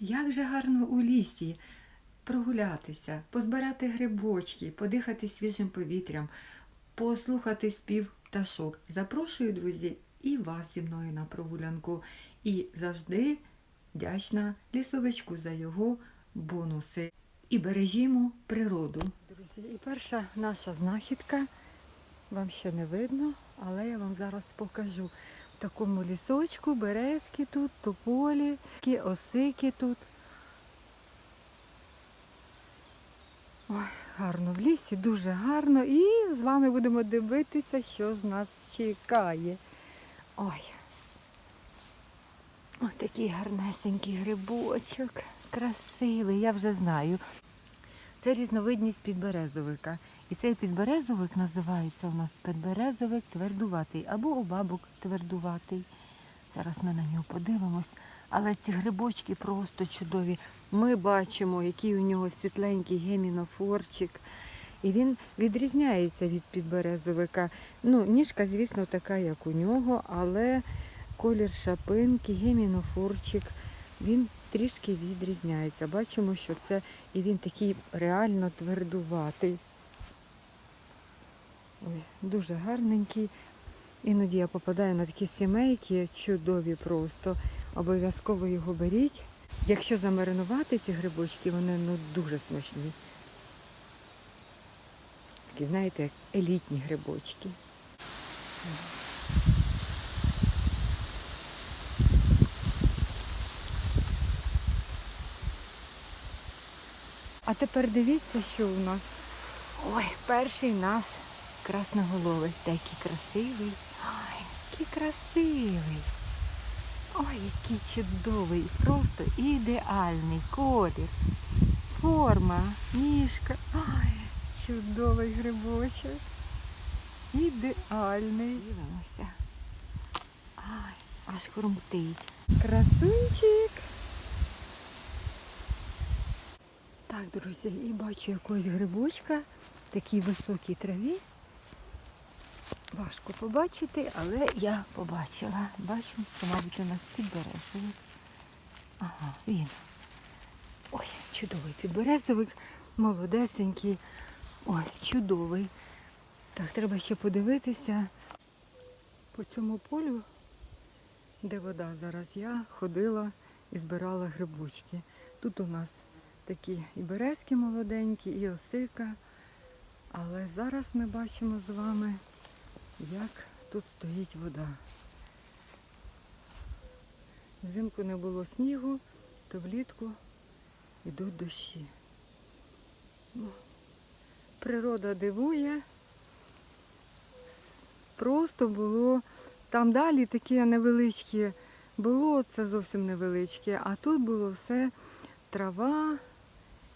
Як же гарно у лісі прогулятися, позбирати грибочки, подихати свіжим повітрям, послухати спів пташок. Запрошую, друзі, і вас зі мною на прогулянку. І завжди вдячна лісовичку за його бонуси. І бережімо природу. Друзі, і перша наша знахідка. Вам ще не видно, але я вам зараз покажу. Такому лісочку березки тут, тополі, осики тут. Ой, гарно в лісі, дуже гарно. І з вами будемо дивитися, що ж нас чекає. Ой. Ось такий гарнесенький грибочок. Красивий, я вже знаю. Це різновидність підберезовика. І цей підберезовик називається у нас підберезовик твердуватий або обабок твердуватий. Зараз ми на нього подивимось. Але ці грибочки просто чудові. Ми бачимо, який у нього світленький гемінофорчик. І він відрізняється від підберезовика. Ну, ніжка, звісно, така, як у нього, але колір шапинки, гемінофорчик, він трішки відрізняється. Бачимо, що це і він такий реально твердуватий. Ой, дуже гарненький. Іноді я попадаю на такі сімейки, чудові просто. Обов'язково його беріть. Якщо замаринувати ці грибочки, вони ну, дуже смачні. Такі, знаєте, як елітні грибочки. А тепер дивіться, що у нас. Ой, перший наш красноголовий. Такий красивий. Ой, який красивий. Ой, який чудовий. Просто ідеальний колір. Форма, ніжка. Ой, чудовий грибочок. Ідеальний. Дивимося. Ай, аж хрумтить. Красунчик. Так, друзі, і бачу якогось грибочка в такій високій траві. Важко побачити, але я побачила. Бачу, це, мабуть, у нас підберезовик. Ага, він. Ой, чудовий підберезовик, молодесенький. Ой, чудовий. Так, треба ще подивитися. По цьому полю, де вода зараз, я ходила і збирала грибочки. Тут у нас такі і березки молоденькі, і осика. Але зараз ми бачимо з вами, як тут стоїть вода. Взимку не було снігу, то влітку йдуть дощі. Ну, природа дивує. Просто було, там далі такі невеличкі було, це зовсім невеличке, а тут було все трава,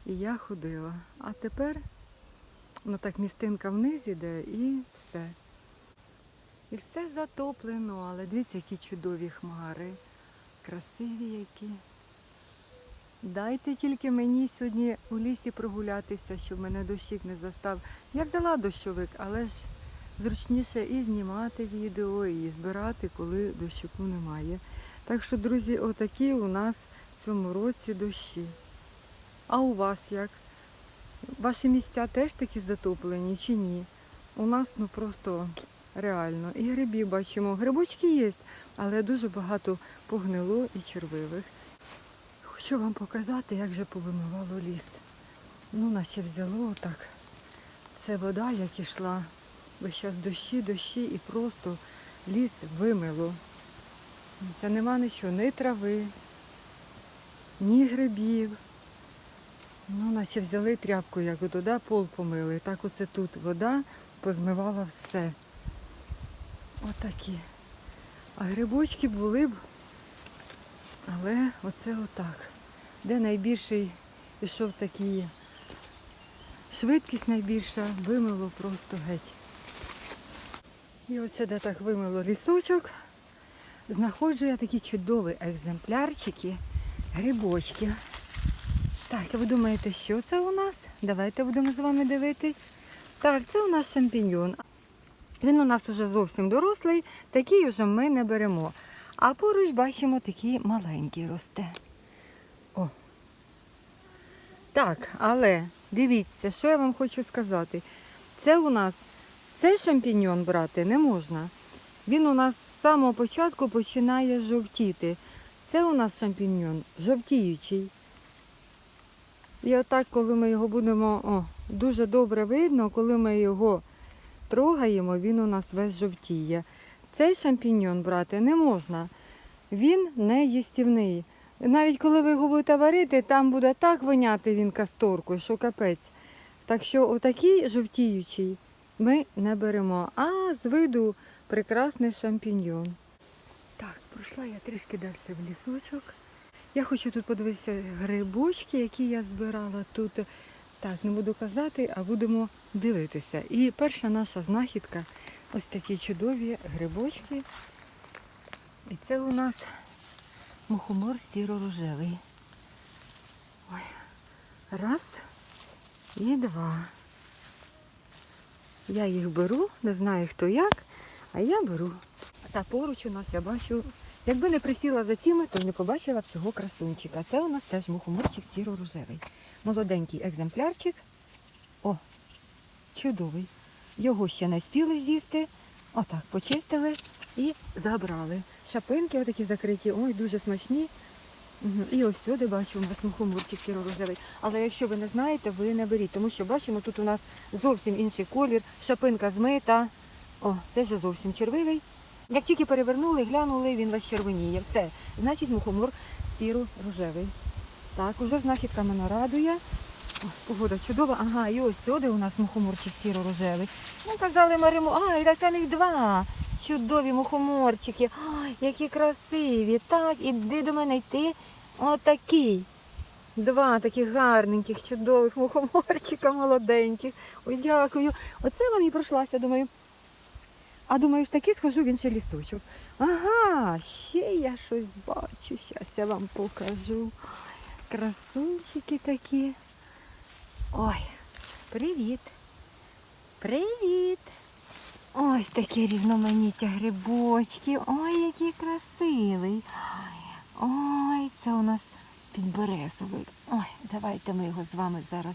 і я ходила. А тепер, ну так, містинка вниз іде і все. І все затоплено, але дивіться, які чудові хмари. Красиві які. Дайте тільки мені сьогодні у лісі прогулятися, щоб мене дощик не застав. Я взяла дощовик, але ж зручніше і знімати відео, і збирати, коли дощику немає. Так що, друзі, отакі у нас в цьому році дощі. А у вас як? Ваші місця теж такі затоплені чи ні? У нас ну просто реально. І грибів бачимо. Грибочки є, але дуже багато погнило і червивих. Хочу вам показати, як же повимивало ліс. Ну, наче взяло отак. Це вода, як ішла. Весь час дощі, дощі і просто ліс вимило. Це нема нічого, ні трави, ні грибів. Ну, наче взяли тряпку, як туди пол помили. Так оце тут вода позмивала все. Отакі. А грибочки були б, але оце отак. Де найбільший пішов такий, швидкість найбільша, вимило просто геть. І оце де так вимило лісочок, знаходжу я такі чудові екземплярчики, грибочки. Так, ви думаєте, що це у нас? Давайте будемо з вами дивитись. Так, це у нас шампіньон. Він у нас уже зовсім дорослий, такий вже ми не беремо. А поруч бачимо такий маленький росте. О. Так, але дивіться, що я вам хочу сказати. Це у нас цей шампіньон брати не можна. Він у нас з самого початку починає жовтіти. Це у нас шампіньон жовтіючий. І отак, коли ми його будемо, о, дуже добре видно, коли ми його трогаємо, він у нас весь жовтіє. Цей шампіньон брати не можна. Він не їстівний. Навіть коли ви його будете варити, там буде так воняти він касторкою, що капець. Так що отакий жовтіючий ми не беремо. А з виду прекрасний шампіньйон. Так, пройшла я трішки далі в лісочок. Я хочу тут подивитися грибочки, які я збирала тут. Так, не буду казати, а будемо дивитися. І перша наша знахідка ось такі чудові грибочки. І це у нас мухомор сіро-рожевий. Ой. Раз і два. Я їх беру, не знаю хто як, а я беру. Та поруч у нас я бачу, якби не присіла за цими, то не побачила б цього красунчика. Це у нас теж мухоморчик сіро-рожевий. Молоденький екземплярчик. О, чудовий. Його ще не спіли з'їсти. Отак, почистили і забрали. Шапинки отакі закриті, ой, дуже смачні. І ось сюди бачу, у нас мухоморчик сіро-рожевий. Але якщо ви не знаєте, ви не беріть, тому що бачимо, тут у нас зовсім інший колір, шапинка змита. О, це вже зовсім червивий. Як тільки перевернули, глянули, він весь червоніє. Все. Значить, мухомор сіро-рожевий. Так, уже знахідка мене радує. Ой, погода чудова. Ага, і ось сюди у нас мухоморчик сіро-рожевий. Ну, казали Мариму, ай, так там їх два. Чудові мухоморчики. Ай, які красиві. Так, іди до мене йти. Отакий. Два таких гарненьких, чудових мухоморчика молоденьких. Ой, дякую. Оце вам і пройшлася, думаю. А думаю, ж таки схожу в інший лісочок. Ага, ще я щось бачу. Щас я вам покажу. Красунчики такі. Ой, привіт. Привіт. Ось таке різноманіття грибочки. Ой, який красивий. Ой, це у нас підберезовик. Ой, давайте ми його з вами зараз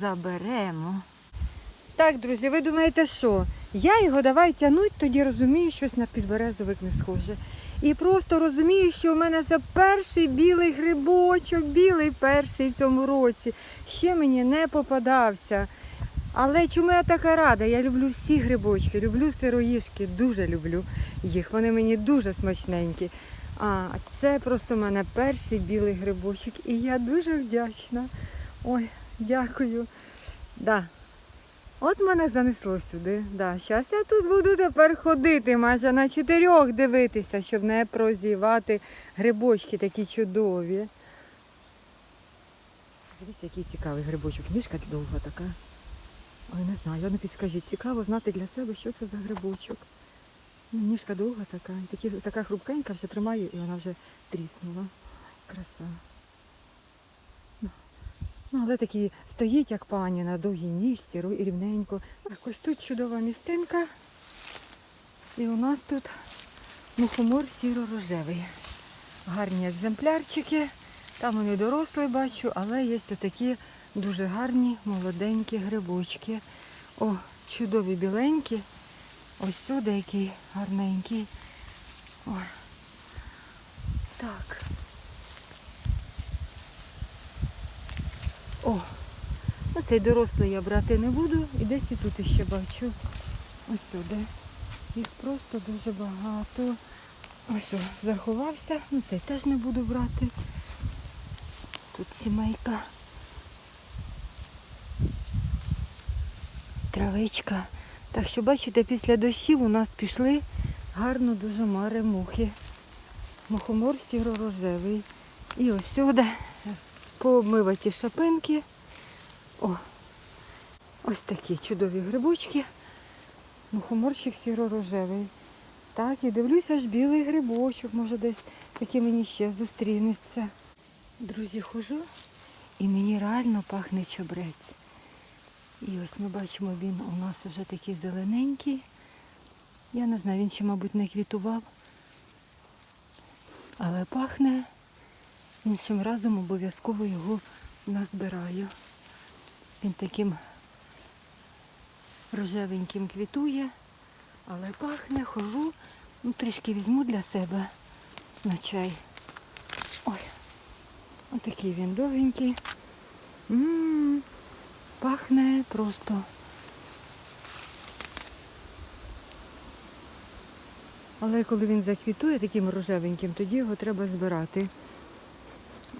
заберемо. Так, друзі, ви думаєте, що? Я його давай тянуть, тоді розумію, щось на підберезовик не схоже. І просто розумію, що в мене це перший білий грибочок, білий перший в цьому році. Ще мені не попадався. Але чому я така рада? Я люблю всі грибочки, люблю сироїшки, дуже люблю їх. Вони мені дуже смачненькі. А це просто в мене перший білий грибочок. І я дуже вдячна. Ой, дякую. Да. От мене занесло сюди. Да. Зараз я тут буду тепер ходити, майже на чотирьох дивитися, щоб не прозівати грибочки такі чудові. Дивіться, який цікавий грибочок. Ніжка довга така. Ой, не знаю, ну підскажіть, цікаво знати для себе, що це за грибочок. Ну, ніжка довга така, така хрупкенька, вже тримаю і вона вже тріснула. Краса. Ну, але такий стоїть, як пані, на довгій ніжці, рівненько. Так, ось тут чудова містинка. І у нас тут мухомор сіро-рожевий. Гарні екземплярчики. Там вони дорослі бачу, але є такі дуже гарні молоденькі грибочки. О, чудові біленькі. Ось сюди який гарненький. Ой. Так. О, ну цей дорослий я брати не буду. І десь і тут ще бачу. Ось сюди. Їх просто дуже багато. Ось о, заховався. Ну цей теж не буду брати. Тут сімейка. Травичка. Так що, бачите, після дощів у нас пішли гарно дуже мари мухи. Мухомор сіро-рожевий. І ось сюди пообмиваті шапинки. О, ось такі чудові грибочки. Мухоморчик сіро-рожевий. Так, і дивлюся аж білий грибочок, може десь такий мені ще зустрінеться. Друзі, хожу і мені реально пахне чабрець. І ось ми бачимо, він у нас вже такий зелененький. Я не знаю, він ще, мабуть, не квітував. Але пахне Іншим разом обов'язково його назбираю. Він таким рожевеньким квітує, але пахне, хожу, ну трішки візьму для себе на чай. Ой, отакий він довгенький. М, пахне просто. Але коли він заквітує таким рожевеньким, тоді його треба збирати.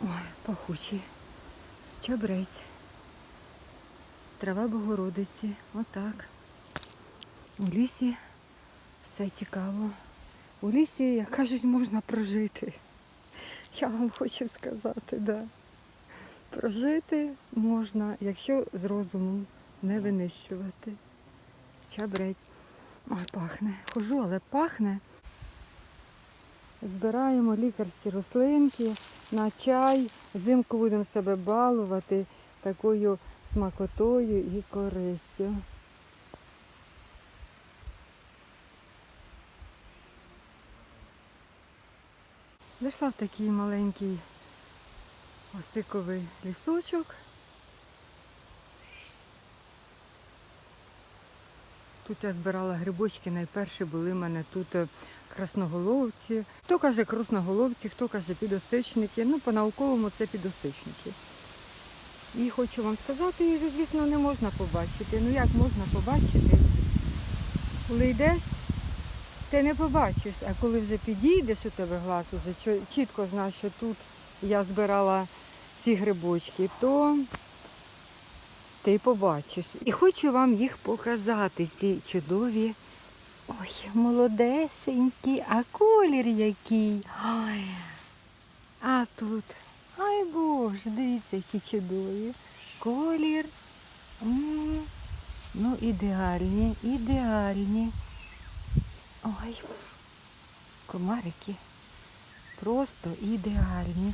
Ой, пахучий. Чабрець. Трава Богородиці. Отак. У лісі все цікаво. У лісі, як кажуть, можна прожити. Я вам хочу сказати, да. Прожити можна, якщо з розумом не винищувати. Чабрець. Ой, пахне. Хожу, але пахне. Збираємо лікарські рослинки на чай. Взимку будемо себе балувати такою смакотою і користю. Зайшла в такий маленький осиковий лісочок. Тут я збирала грибочки, найперші були в мене тут е, красноголовці. Хто каже красноголовці, хто каже підосичники. Ну, по-науковому це підосичники. І хочу вам сказати, їх звісно, не можна побачити. Ну як можна побачити? Коли йдеш, ти не побачиш, а коли вже підійдеш, у тебе глаз уже чітко знаєш, що тут я збирала ці грибочки, то ти побачиш. І хочу вам їх показати, ці чудові. Ой, молодесенькі, а колір який. Ой. А тут. Ай боже, дивіться, які чудові. Колір. Ну, ідеальні, ідеальні. Ой, комарики. Просто ідеальні.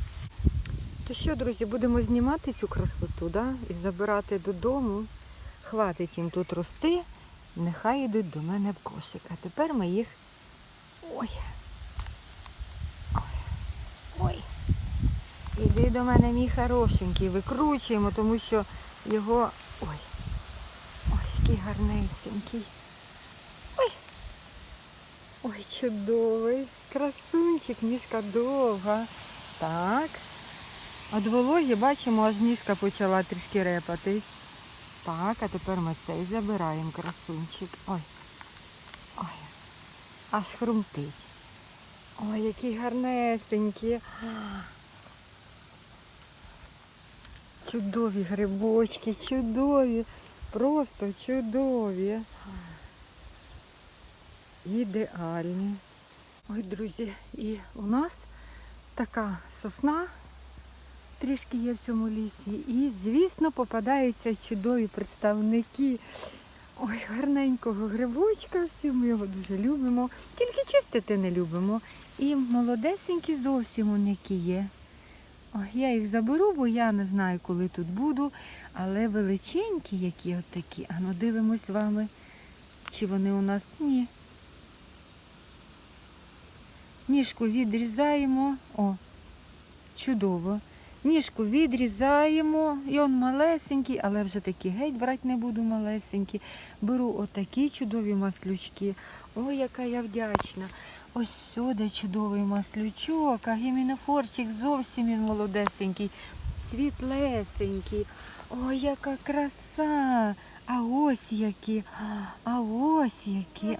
То що, друзі, будемо знімати цю красоту, да? І забирати додому. Хватить їм тут рости, нехай йдуть до мене в кошик. А тепер ми їх. Ой. Ой. Ой. Іди до мене, мій хорошенький, викручуємо, тому що його. Ой. Ой, який гарнесенький. Ой. Ой, чудовий. Красунчик, ніжка довга. Так. От вологі бачимо, аж ніжка почала трішки репатись. Так, а тепер ми цей забираємо красунчик. Ой. Ой. Аж хрумтить. Ой, які гарнесенькі. Чудові грибочки, чудові. Просто чудові. Ідеальні. Ой, друзі, і у нас така сосна трішки є в цьому лісі. І, звісно, попадаються чудові представники ой, гарненького грибочка. Всі ми його дуже любимо. Тільки чистити не любимо. І молодесенькі зовсім уніки є. Ой, я їх заберу, бо я не знаю, коли тут буду. Але величенькі, які от такі. А ну дивимось з вами, чи вони у нас ні. Ніжку відрізаємо. О, чудово. Ніжку відрізаємо. І он малесенький, але вже такі геть брати не буду малесенькі. Беру отакі чудові маслючки. Ой, яка я вдячна. Ось сюди чудовий маслючок, а гімінофорчик зовсім він молодесенький, світлесенький. Ой, яка краса! А ось які, а ось які.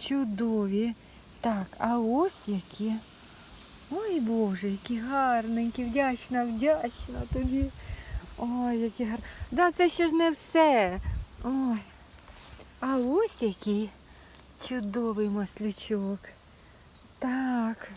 Чудові. Так, а ось які. Ой, Боже, які гарненькі, вдячна, вдячна тобі. Ой, які гарні. Да, це ще ж не все. Ой. А ось який чудовий маслючок. Так.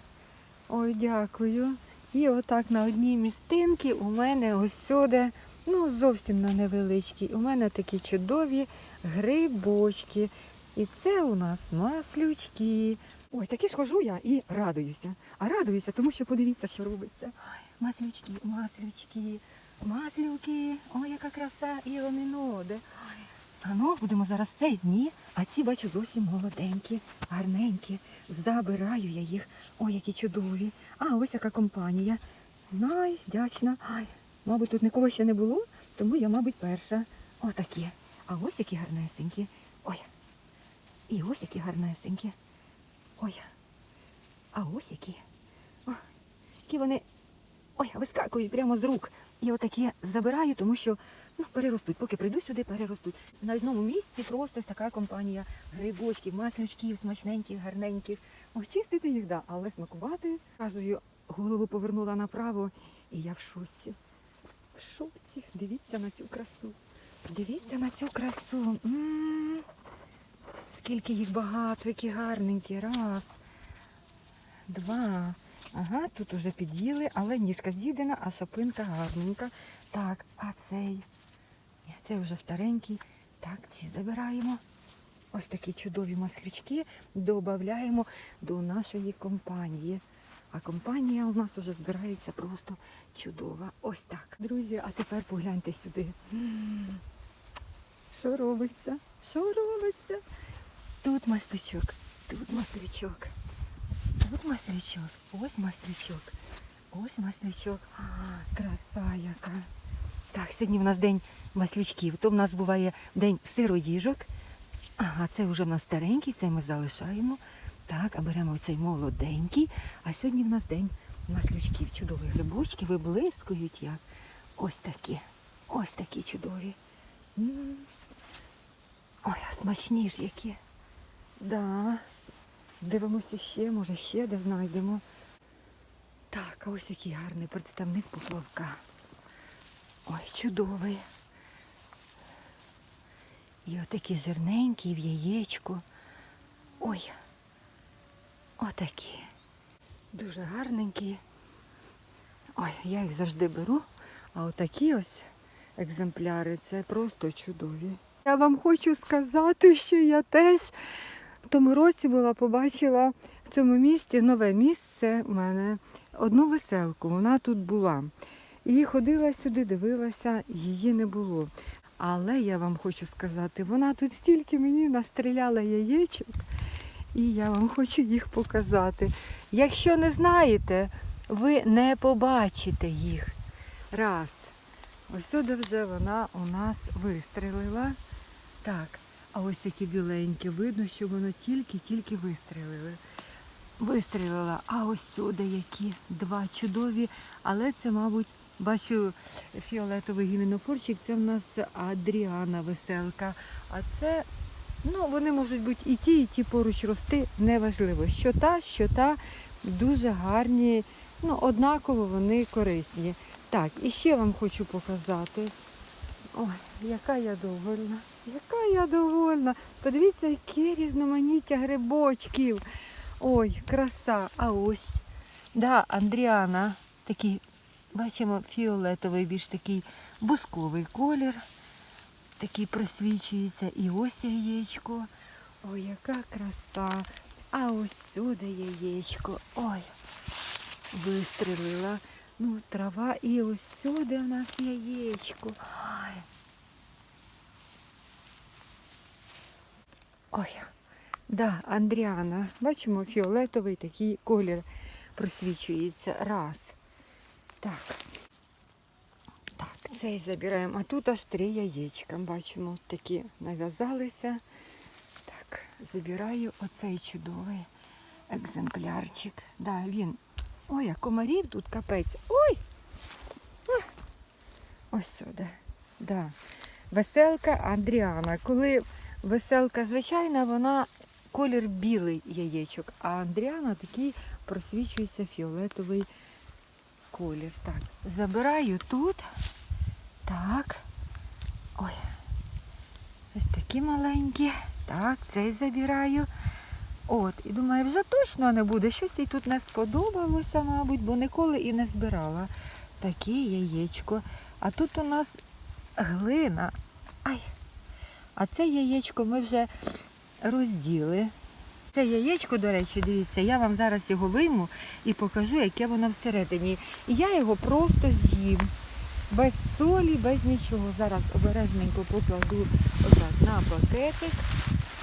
Ой, дякую. І отак на одній містинці у мене ось сюди, ну зовсім на невеличкій, у мене такі чудові грибочки. І це у нас маслючки. Ой, таки ж хожу я і радуюся. А радуюся, тому що подивіться, що робиться. Ой, маслючки, маслючки, маслюки. Ой, яка краса і оміноде. А ну, будемо зараз цей дні, а ці бачу зовсім молоденькі, гарненькі. Забираю я їх. Ой, які чудові. А ось яка компанія. найвдячна. Ай, мабуть, тут нікого ще не було, тому я, мабуть, перша. Отакі. А ось які гарнесенькі. Ой. І ось які гарнесенькі. Ой. А ось які. О, які вони ой, вискакують прямо з рук. І отакі забираю, тому що ну, переростуть. Поки прийду сюди, переростуть. На одному місці просто така компанія грибочків, маслючків, смачненьких, гарненьких. Ось чистити їх, да, але смакувати. Казую, голову повернула направо, і я в шоці. В шоці. Дивіться на цю красу. Дивіться на цю красу. М. Скільки їх багато, які гарненькі. Раз, два. Ага, тут уже під'їли, але ніжка з'їдена, а шапинка гарненька. Так, а цей. Це вже старенький. Так, ці забираємо. Ось такі чудові маслячки додаємо до нашої компанії. А компанія у нас вже збирається просто чудова. Ось так. Друзі, а тепер погляньте сюди. Що робиться? Що робиться? Тут маслячок, тут маслячок. Тут маслячок, ось маслячок, ось маслячок. А, краса яка. Так, сьогодні в нас день маслючків. То в нас буває день сироїжок. Ага, це вже в нас старенький, це ми залишаємо. Так, а беремо цей молоденький. А сьогодні в нас день маслючків. Чудові грибочки виблискують як. Ось такі. Ось такі чудові. Ой, а смачні ж які. Да. Дивимося ще, може ще де знайдемо. Так, а ось який гарний представник поплавка. Ой, чудовий. І отакі жирненькі в яєчку. Ой, отакі. Дуже гарненькі. Ой, я їх завжди беру, а отакі ось екземпляри це просто чудові. Я вам хочу сказати, що я теж в тому році була, побачила в цьому місті нове місце в мене одну веселку. Вона тут була. І ходила сюди, дивилася, її не було. Але я вам хочу сказати, вона тут стільки мені настріляла яєчок, і я вам хочу їх показати. Якщо не знаєте, ви не побачите їх. Раз. Ось сюди вже вона у нас вистрелила. Так, а ось які біленькі, видно, що воно тільки-тільки вистрілили. Вистрілила, а ось сюди які два чудові, але це, мабуть, бачу фіолетовий гіменофорчик, це в нас Адріана веселка. А це, ну, вони можуть бути і ті, і ті поруч рости, неважливо. Що та, що та дуже гарні, ну, однаково вони корисні. Так, і ще вам хочу показати. Ой, яка я довольна. Яка я довольна. Подивіться, яке різноманіття грибочків. Ой, краса. А ось. Да, Андріана. Такий, бачимо, фіолетовий, більш такий бусковий колір. Такий просвічується. І ось яєчко. Ой, яка краса. А ось сюди яєчко. Ой, вистрелила. Ну, трава і ось сюди у нас яєчко. Ой. Да, Андріана. Бачимо, фіолетовий такий колір просвічується. Раз. Так. Так, цей забираємо. А тут аж три яєчка. Бачимо, такі нав'язалися. Так, забираю оцей чудовий екземплярчик. Да, він. Ой, а комарів тут капець. Ой! А! Ось сюди. Да. Веселка Андріана. Коли веселка звичайна, вона колір білий яєчок, а Андріана такий просвічується фіолетовий колір. Так, забираю тут. Так. Ой. Ось такі маленькі. Так, цей забираю. От, і думаю, вже точно не буде. Щось їй тут не сподобалося, мабуть, бо ніколи і не збирала таке яєчко. А тут у нас глина. Ай! А це яєчко ми вже розділи. Це яєчко, до речі, дивіться, я вам зараз його вийму і покажу, яке воно всередині. І я його просто з'їм. Без солі, без нічого. Зараз обережненько покладу на пакетик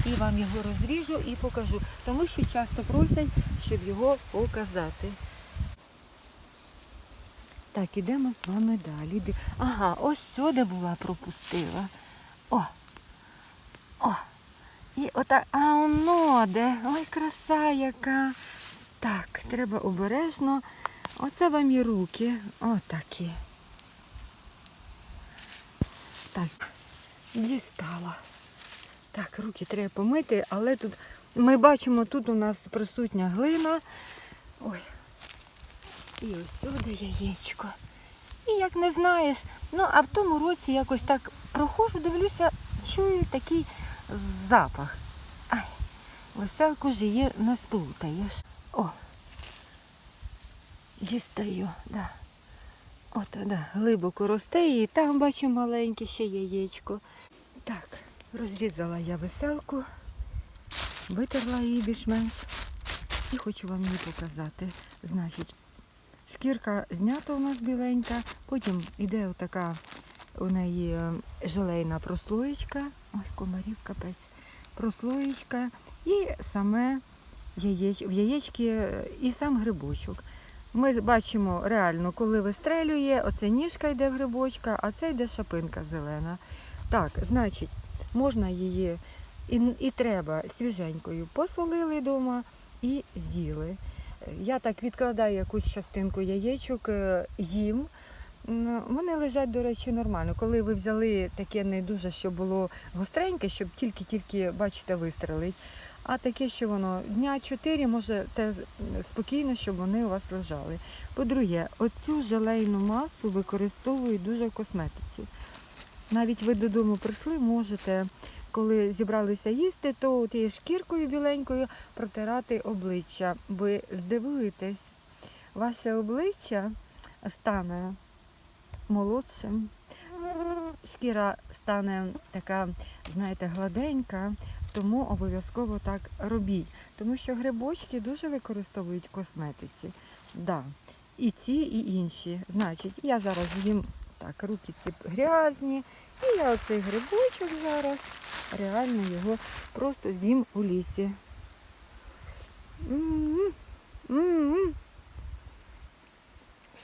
і вам його розріжу і покажу. Тому що часто просять, щоб його показати. Так, ідемо з вами далі. Ага, ось сюди була пропустила. О! О! І отак. А воно де. Ой, краса яка. Так, треба обережно. Оце вам і руки. Отакі. Так, дістала. Так, руки треба помити, але тут ми бачимо, тут у нас присутня глина. Ой. І ось сюди яєчко. І як не знаєш, ну а в тому році якось так проходжу, дивлюся, чую такий запах. Ай, веселку ж її не сплутаєш. О, дістаю, да. От, да, глибоко росте і там бачу маленьке ще яєчко. Так, розрізала я веселку, витерла її більш-менш і хочу вам її показати. Значить, шкірка знята у нас біленька, потім іде отака у неї е, желейна прослоєчка. Ой, комарів капець. Прослоєчка і саме яєч... в яєчки е, і сам грибочок. Ми бачимо реально, коли вистрелює, оце ніжка йде в грибочка, а це йде шапинка зелена. Так, значить, можна її і, і треба свіженькою посолили вдома і з'їли. Я так відкладаю якусь частинку яєчок, е, їм. Вони лежать, до речі, нормально. Коли ви взяли таке не дуже, що було гостреньке, щоб тільки-тільки, бачите, вистрелить. А таке, що воно дня 4 може те спокійно, щоб вони у вас лежали. По-друге, оцю желейну масу використовують дуже в косметиці. Навіть ви додому прийшли, можете, коли зібралися їсти, то тією шкіркою біленькою протирати обличчя. Ви здивуєтесь, ваше обличчя стане молодшим, шкіра стане така, знаєте, гладенька, тому обов'язково так робіть. Тому що грибочки дуже використовують в косметиці. Да. І ці, і інші. Значить, я зараз їм так, руки ці грязні. І я оцей грибочок зараз реально його просто з'їм у лісі. М-м, м-м.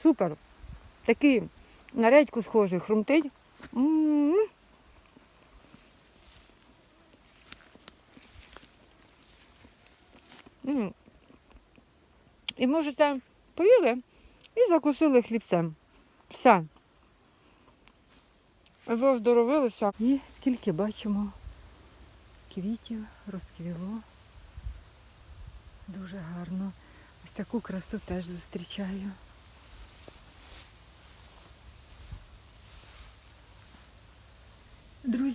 Супер. Такий на редьку схожий, хрумтить. М-м. М. І можете поїли і закусили хлібцем. Все. Ви оздоровилися. І скільки бачимо квітів розквіло. Дуже гарно. Ось таку красу теж зустрічаю.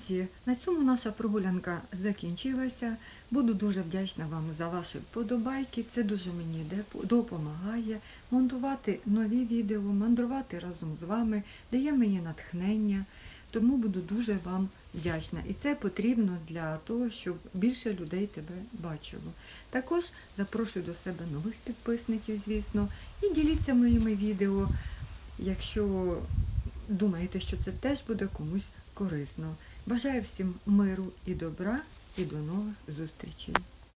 Друзі, на цьому наша прогулянка закінчилася. Буду дуже вдячна вам за ваші вподобайки. Це дуже мені допомагає монтувати нові відео, мандрувати разом з вами, дає мені натхнення. Тому буду дуже вам вдячна. І це потрібно для того, щоб більше людей тебе бачило. Також запрошую до себе нових підписників, звісно, і діліться моїми відео, якщо думаєте, що це теж буде комусь корисно. Бажаю всім миру і добра і до нових зустрічей.